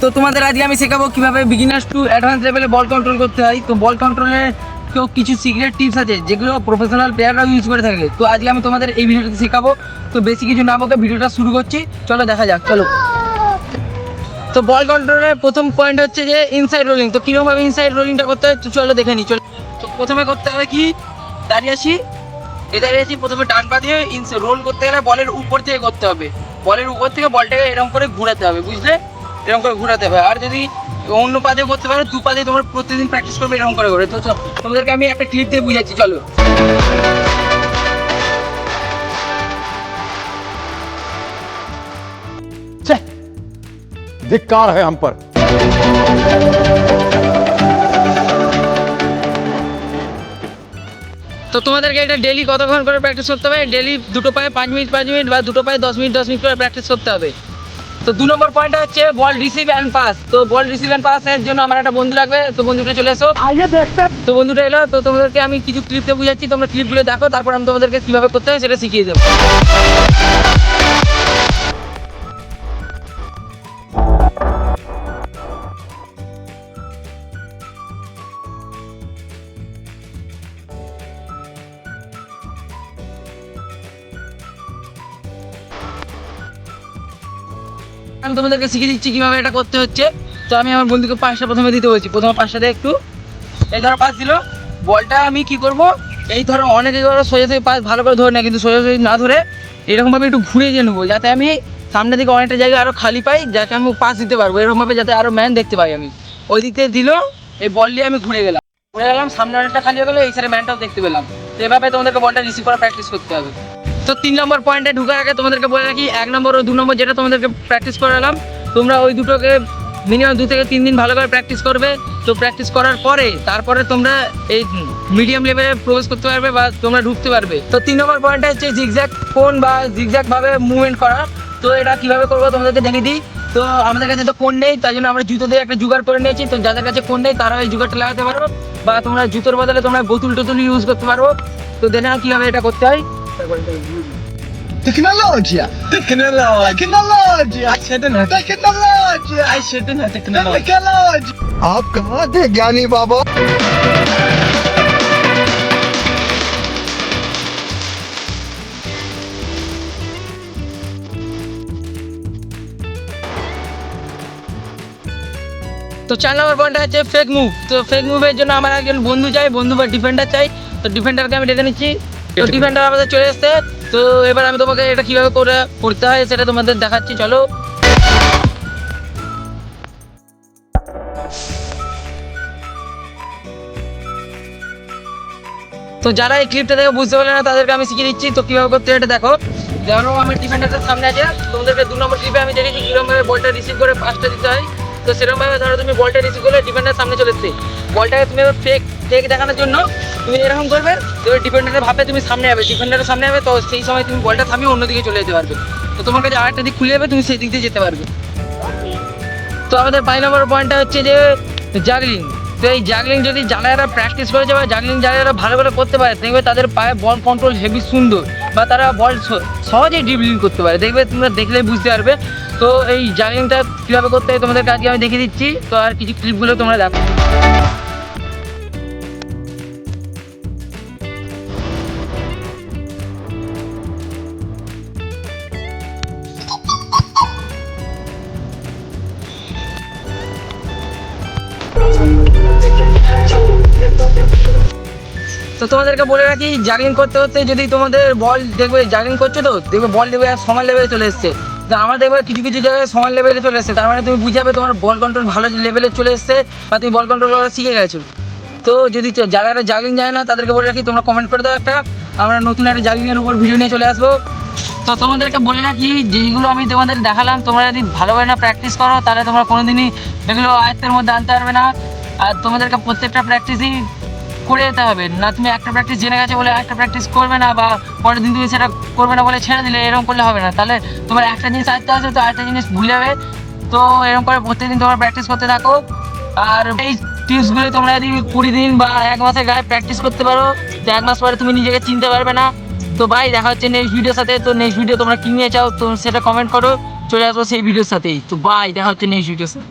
তো তোমাদের আজকে আমি শেখাবো কীভাবে বিগিনার্স টু অ্যাডভান্স লেভেলে বল কন্ট্রোল করতে হয়। তো বল কন্ট্রোলে কেউ কিছু সিক্রেট টিপস আছে, যেগুলো প্রফেশনাল প্লেয়াররাও ইউজ করে থাকে। তো আজকে আমি তোমাদের এই ভিডিওটাতে শেখাবো। তো বেশি কিছু না বকে ভিডিওটা শুরু করছি। চলো দেখা যাক, চলো। তো বল কন্ট্রোলের প্রথম পয়েন্ট হচ্ছে যে ইনসাইড রোলিং তো কীরকমভাবে ইনসাইড রোলিংটা করতে হয় চলো দেখে নিই চলো। তো প্রথমে করতে হবে কি? দাঁড়িয়ে আছি এ দাঁড়িয়ে আছি প্রথমে ডান পা দিয়ে রোল করতে গেলে বলের উপর থেকে করতে হবে বলের উপর থেকে বলটাকে এরকম করে ঘোরাতে হবে বুঝলে এরকম করে ঘোরাতে হবে আর যদি অন্য পা দিয়ে করতে পারো দু পা দিয়ে তোমরা প্রতিদিন প্র্যাকটিস করবে এরকম করে করে তো চলো, তোমাদেরকে আমি একটা ক্লিপ দিয়ে বুঝাচ্ছি চলো धिक्कार है हम पर তো তোমাদেরকে এটা ডেলি কতক্ষণ করে প্র্যাকটিস করতে হবে? ডেলি দুটো পায়ে পাঁচ মিনিট পাঁচ মিনিট বা দুটো পায়ে দশ মিনিট দশ মিনিট করে প্র্যাকটিস করতে হবে। তো দু নম্বর পয়েন্টটা হচ্ছে বল রিসিভ অ্যান্ড পাস তো বল রিসিভ অ্যান্ড পাসের জন্য আমার একটা বন্ধু লাগবে। তো বন্ধুটা চলে এসো। তো বন্ধুটা এলো। তো তোমাদেরকে আমি কিছু ক্লিপতে বুঝাচ্ছি। তোমরা ক্লিপগুলো দেখো। তারপর আমি তোমাদেরকে কীভাবে করতে হয় সেটা শিখিয়ে দেবো। আমি তোমাদেরকে শিখিয়ে দিচ্ছি কীভাবে এটা করতে হচ্ছে। তো আমি আমার বন্ধুকে পাঁচটা প্রথমে দিতে বলছি। প্রথমে পাঁচটা দিয়ে একটু এই ধরো পাস দিল। বলটা আমি কি করব? এই ধরো অনেকে ধরো সোজা থেকে পাস ভালো করে ধরে না কিন্তু সোজা সোজা না ধরে এরকমভাবে একটু ঘুরে দিয়ে নেব, যাতে আমি সামনের দিকে অনেকটা জায়গা আরও খালি পাই যাকে আমি পাস দিতে পারব। এরকমভাবে যাতে আরও ম্যান দেখতে পাই আমি। ওই দিক থেকে দিল, এই বল নিয়ে আমি ঘুরে গেলাম। ঘুরে গেলাম, সামনে অনেকটা খালি হয়ে গেলো, এই সাইডে ম্যানটাও দেখতে পেলাম। এভাবে তোমাদেরকে বলটা রিসিভ করা প্র্যাকটিস করতে হবে। তো তিন নম্বর পয়েন্টে ঢুকার আগে তোমাদেরকে বলে রাখি, এক নম্বর ও দু নম্বর যেটা তোমাদেরকে প্র্যাকটিস করালাম, তোমরা ওই দুটোকে মিনিমাম দু থেকে তিন দিন ভালো করে প্র্যাকটিস করবে। তো প্র্যাকটিস করার পরে তারপরে তোমরা এই মিডিয়াম লেভেলে প্রবেশ করতে পারবে বা তোমরা ঢুকতে পারবে। তো তিন নম্বর পয়েন্টটা হচ্ছে জিগজ্যাক কোন বা জিগজ্যাক ভাবে মুভমেন্ট করা। তো এটা কীভাবে করব তোমাদেরকে দেখিয়ে দিই। তো আমাদের কাছে তো কোন নেই তাই জন্য আমরা জুতো দিয়ে একটা জোগাড় করে নিয়েছি। তো যাদের কাছে কোন নেই তারা ওই জোগাড়টা লাগাতে পারো। বা তোমরা জুতোর বদলে তোমরা বোতুল টোতুল ইউজ করতে পারো। তো দেখে নাও কীভাবে এটা করতে হয়। Tecnologia! Tecnologia! Tecnologia! I said no. Tecnologia! I said no. Tecnologia! आप कहाँ थे ज्ञानी बाबा তো চার নম্বর পয়েন্টটা হচ্ছে ফেক মুভ তো ফেক মুভের জন্য আমার একজন বন্ধু চাই বন্ধু বা ডিফেন্ডার চাই তো ডিফেন্ডারকে আমি ডেকে নিচ্ছি তো ডিফেন্ডার আমাদের চলে এসছে। তো এবার আমি তোমাকে এটা কীভাবে করে করতে হয় সেটা তোমাদের দেখাচ্ছি চলো। তো যারা এই ক্লিপটা দেখে বুঝতে পারলে না তাদেরকে আমি শিখিয়ে দিচ্ছি। তো কীভাবে করতে এটা দেখো। ধরো আমার ডিফেন্ডারটার সামনে আছে। তোমাদেরকে দু নম্বর ক্লিপে আমি দেখেছি কিরকমভাবে বলটা রিসিভ করে পাসটা দিতে হয়। তো সেরকমভাবে ধরো তুমি বলটা রিসিভ করলে ডিফেন্ডার সামনে চলে এসছে। বলটাকে তুমি ফেক ফেক দেখানোর জন্য তুমি এরকম করবে, তো ডিফেন্ডারের ভাবে তুমি সামনে যাবে। ডিফেন্ডারের সামনে যাবে, তো সেই সময় তুমি বলটা থামিয়ে অন্যদিকে চলে যেতে পারবে। তো তোমার কাছে আরেকটা দিক খুলে যাবে, তুমি সেই দিক দিয়ে যেতে পারবে। তো আমাদের পাঁচ নম্বর পয়েন্টটা হচ্ছে যে জাগলিং তো এই জাগলিং যদি যারা প্র্যাকটিস করেছে বা জাগলিং যারা ভালো করে করতে পারে দেখবে তাদের পায়ে বল কন্ট্রোল হেভি সুন্দর। বা তারা বল সহজেই ড্রিবলিং করতে পারে। দেখবে তোমরা দেখলেই বুঝতে পারবে। তো এই জাগলিংটা কীভাবে করতে হয় তোমাদের কাজকে আমি দেখিয়ে দিচ্ছি। তো আর কিছু ক্লিপগুলো তোমরা দেখো। তো তোমাদেরকে বলে রাখি জাগিং করতে করতে যদি তোমাদের বল দেখবে জাগিং করছ তো, দেখবে বল দেখবে আর সমান লেভেলে চলে এসছে। তো আমার দেখবে কিছু কিছু জায়গায় সমান লেভেলে চলে এসছে। তার মানে তুমি বুঝাবে তোমার বল কন্ট্রোল ভালো লেভেলে চলে এসছে বা তুমি বল কন্ট্রোল করা শিখে গেছো। তো যদি যারা জাগিং যায় না, তাদেরকে বলে রাখি, তোমরা কমেন্ট করে দাও একটা। আমরা নতুন একটা জাগিংয়ের উপর ভিডিও নিয়ে চলে আসব। তো তোমাদেরকে বলে রাখি যেগুলো আমি তোমাদের দেখালাম, তোমরা যদি ভালোভাবে না প্র্যাকটিস করো, তাহলে তোমরা কোনোদিনই এগুলো আয়ত্তের মধ্যে আনতে পারবে না। আর তোমাদেরকে প্রত্যেকটা প্র্যাকটিসই করে যেতে হবে। না তুমি একটা প্র্যাকটিস জেনে গেছো বলে একটা প্র্যাকটিস করবে না বা পরের দিন তুমি সেটা করবে না বলে ছেড়ে দিলে এরকম করলে হবে না। তাহলে তোমার একটা জিনিস আয়ত্তে আছে তো আরেকটা জিনিস ভুলে যাবে। তো এরকম করে প্রত্যেকদিন তোমার প্র্যাকটিস করতে থাকো। আর এই টিপসগুলো তোমরা যদি কুড়ি দিন বা এক মাসের গায়ে প্র্যাকটিস করতে পারো, তো এক মাস পরে তুমি নিজেকে চিনতে পারবে না। তো ভাই দেখা হচ্ছে নেক্সট ভিডিওর সাথে। তো নেক্সট ভিডিও তোমরা কি নিয়ে চাও তো সেটা কমেন্ট করো। চলে আসব সেই ভিডিওর সাথেই। তো বাই দেখা হচ্ছে নেক্সট ভিডিওর সাথে।